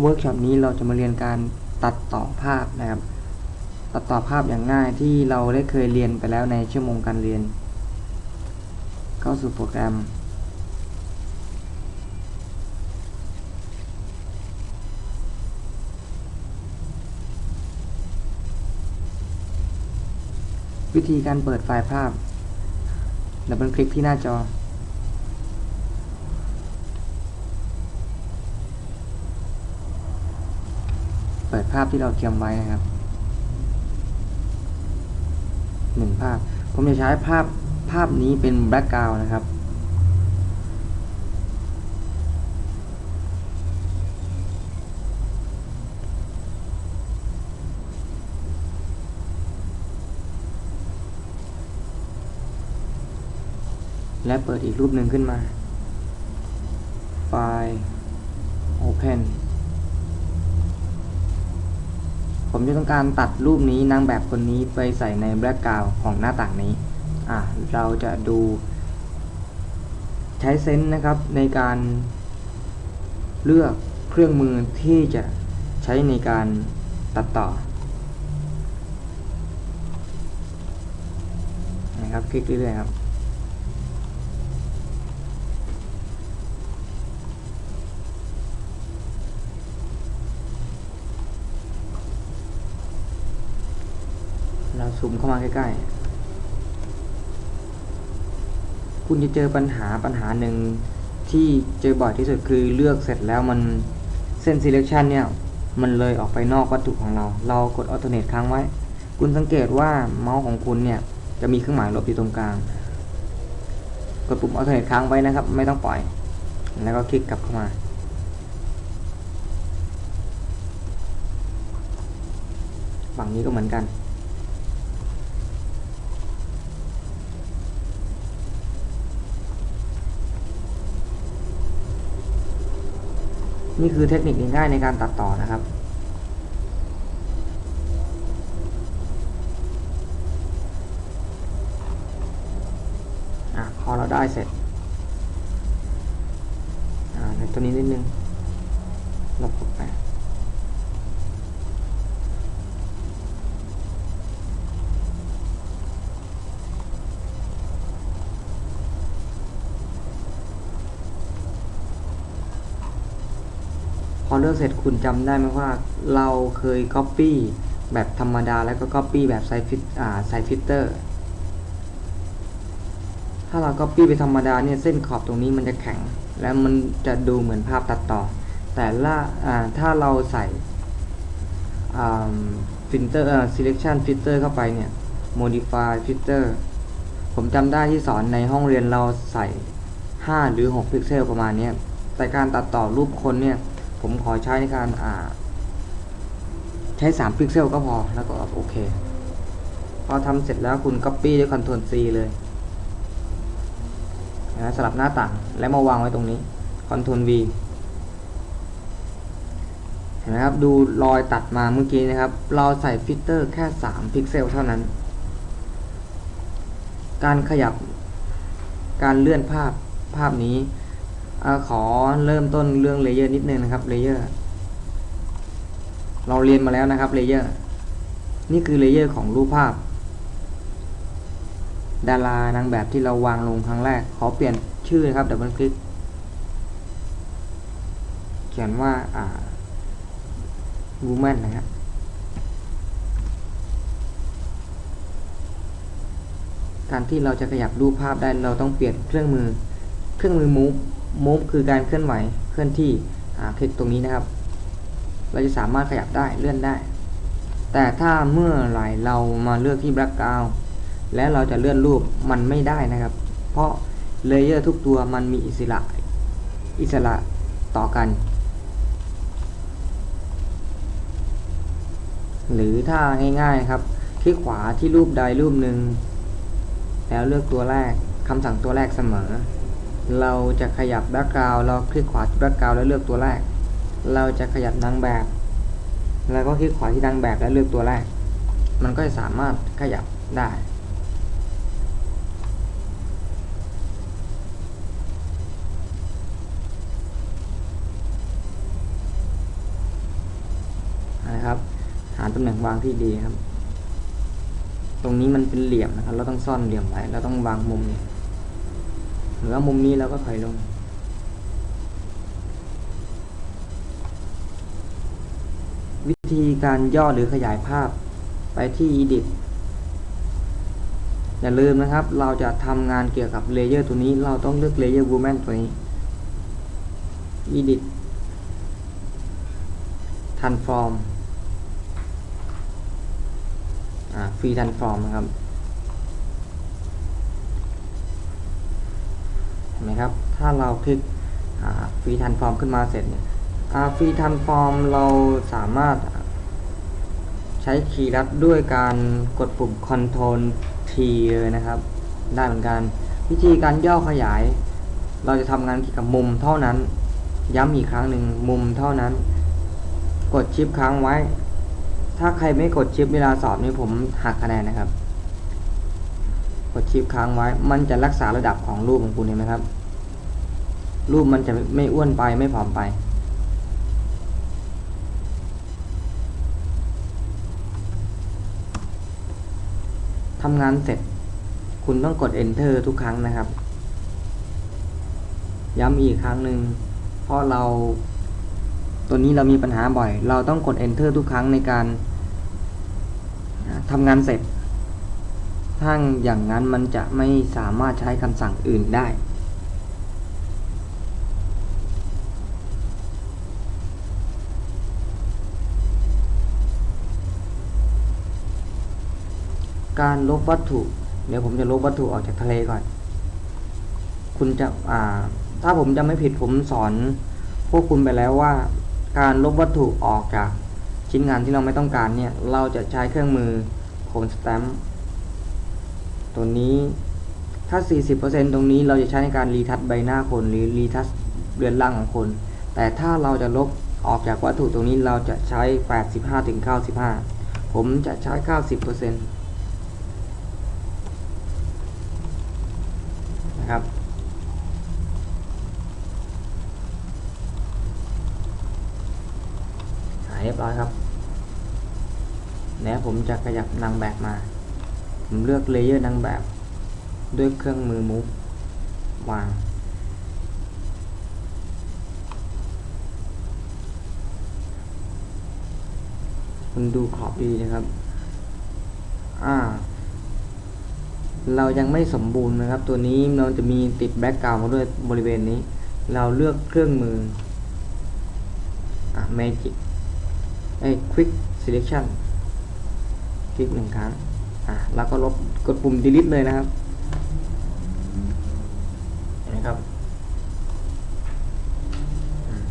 เวิร์กช็อปนี้เราจะมาเรียนการตัดต่อภาพนะครับ ตัดต่อภาพอย่างง่ายที่เราได้เคยเรียนไปแล้วในชั่วโมงการเรียน เข้าสู่โปรแกรม วิธีการเปิดไฟล์ภาพดับเบิลคลิกที่หน้าจอ เปิดภาพที่เราเตรียมไว้นะครับหนึ่งภาพ ผมจะใช้ภาพภาพนี้เป็นแบ็กกราวนะครับ และเปิดอีกรูปหนึ่งขึ้นมา ไฟล์ Open ผมจะต้องการตัดรูปนี้นางแบบคนนี้ไปใส่ในแบ็กกราวของหน้าต่างนี้อะเราจะดูใช้เซนส์นะครับในการเลือกเครื่องมือที่จะใช้ในการตัดต่อนะครับคลิกเรื่อยๆครับ ซูมเข้ามาใกล้ๆ คุณจะเจอปัญหาปัญหาหนึ่งที่เจอบ่อยที่สุดคือเลือกเสร็จแล้วมันเส้น selection เนี่ย มันเลยออกไปนอกวัตถุของเรา เรากด alternate ค้างไว้ คุณสังเกตว่าเมาส์ของคุณเนี่ย จะมีเครื่องหมายลบอยู่ตรงกลาง กดปุ่ม alternate ค้างไว้นะครับ ไม่ต้องปล่อย แล้วก็คลิกกลับเข้ามาฝั่งนี้ก็เหมือนกัน นี่คือเทคนิคง่ายในการตัดต่อนะครับอพอเราได้เสร็จอ่าในตัวนี้นิดนึงลบออกไป พอเลือกเสร็จคุณจำได้ไหมว่าเราเคย Copy แบบธรรมดาแล้วก็ Copy แบบไซฟิตอ่าไซฟิลเตอร์ถ้าเรา Copy ไปธรรมดาเนี่ยเส้นขอบตรงนี้มันจะแข็ง แล้วมันจะดูเหมือนภาพตัดต่อ แต่ละอ่าถ้าเราใส่ฟิลเตอร์ selection filter เข้าไปเนี่ย modify filter ผมจำได้ที่สอนในห้องเรียนเราใส่ 5 หรือ 6 พิกเซลประมาณนี้แต่การตัดต่อรูปคนเนี่ย ผมขอใช้ในการอ่า ใช้ 3 พิกเซลก็พอแล้วก็โอเค พอทำเสร็จแล้วคุณ Copy ด้วย Ctrl C เลยนะสลับหน้าต่างแล้วมาวางไว้ตรงนี้ Ctrl V เห็นไหมครับ ดูรอยตัดมาเมื่อกี้นะครับ เราใส่ฟิลเตอร์แค่ 3 พิกเซลเท่านั้น การขยับการเลื่อนภาพภาพนี้ อขอเริ่มต้นเรื่องเลเยอร์นิดนึงนะครับเลเยอร์เราเรียนมาแล้วนะครับเลเยอร์นี่คือเลเยอร์ของรูปภาพ ดารานางแบบที่เราวางลงครั้งแรก ขอเปลี่ยนชื่อนะครับดับเบิลคลิกเขียนว่าอ่า woman นะครับการที่เราจะขยับรูปภาพได้เราต้องเปลี่ยนเครื่องมือ เครื่องมือ move move คือการเคลื่อนไหวเคลื่อนที่คลิกตรงนี้นะครับ เราจะสามารถขยับได้เลื่อนได้ แต่ถ้าเมื่อไหร่เรามาเลือกที่ background และเราจะเลื่อนรูปมันไม่ได้นะครับ เพราะเลเยอร์ทุกตัวมันมีอิสระอิสระต่อกัน หรือถ้าง่ายๆครับ คลิกขวาที่รูปใดรูปหนึ่งแล้วเลือกตัวแรกคำสั่งตัวแรกเสมอ เราจะขยับแบ็กกราวเราคลิกขวาที่แบ็กกราวแล้วเลือกตัวแรก เราจะขยับนางแบบ แล้วก็คลิกขวาที่นางแบบแล้วเลือกตัวแรก มันก็จะสามารถขยับได้นะครับหาตำแหน่งวางที่ดีครับ ตรงนี้มันเป็นเหลี่ยมนะครับ เราต้องซ่อนเหลี่ยมไว้ เราต้องวางมุมนี้ หรือว่ามุมนี้เราก็ถอยลง วิธีการย่อหรือขยายภาพไปที่ edit อย่าลืมนะครับ เราจะทำงานเกี่ยวกับเลเยอร์ตัวนี้ เราต้องเลือกเลเยอร์ woman ตัวนี้ edit transform อ่า free transform นะครับ ห็นไหมครับ ถ้าเราคลิกอ่า free transform ขึ้นมาเสร็จเนี่ยอ่า free transform เราสามารถใช้คีย์ลัดด้วยการกดปุ่ม Ctrl T เลยนะครับ ได้เหมือนกัน วิธีการย่อขยาย เราจะทำงานเกี่ยวกับมุมเท่านั้น ย้ำอีกครั้งหนึ่งมุมเท่านั้น กดชิปค้างไว้ ถ้าใครไม่กดชิปเวลาสอบนี่ผมหักคะแนนนะครับ กดชิปค้างไว้ มันจะรักษาระดับของรูปของคุณเห็นไหมครับ รูปมันจะไม่อ้วนไปไม่ผอมไป ทำงานเสร็จ คุณต้องกด enter ทุกครั้งนะครับ ย้ำอีกครั้งหนึ่งเพราะเราตัวนี้เรามีปัญหาบ่อย เราต้องกด enter ทุกครั้งในการทำงานเสร็จ ถ้าอย่างนั้นมันจะไม่สามารถใช้คำสั่งอื่นได้ การลบวัตถุ เดี๋ยวผมจะลบวัตถุออกจากทะเลก่อน คุณจะอ่าถ้าผมจำไม่ผิดผมสอน พวกคุณไปแล้วว่า การลบวัตถุออกจากชิ้นงานที่เราไม่ต้องการเนี่ย เราจะใช้เครื่องมือโคนสแตมป์ ตัวนี้ถ้า 40%ตรงนี้เราจะใช้ในการรีทัชใบหน้าคนหรือรีทัชเรือนร่างของคน แต่ถ้าเราจะลบออกจากวัตถุตรงนี้เราจะใช้ 85-95 ผมจะใช้ 90%นะครับหายเรียบร้อยครับ แล้วผมจะขยับนางแบบมา ผมเลือกเลเยอร์นางแบบ ด้วยเครื่องมือมูฟวาง คุณดูขอบดีนะครับ อ่า เรายังไม่สมบูรณ์นะครับ ตัวนี้เราจะมีติดแบ็กกราวด์มาด้วยบริเวณนี้ เราเลือกเครื่องมือ อ่า Magic ไอ้ Quick Selection คลิกหนึ่งครั้ง อ่าแล้วก็ลบกดปุ่ม delete เลยนะครับเห็นไหมครับอืม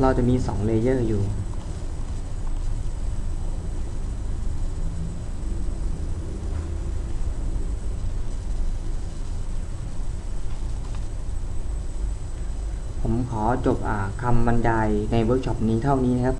เราจะมีสองเลเยอร์อยู่ ผม ขอจบคำบรรยายในเวิร์กช็อปนี้เท่านี้นะครับ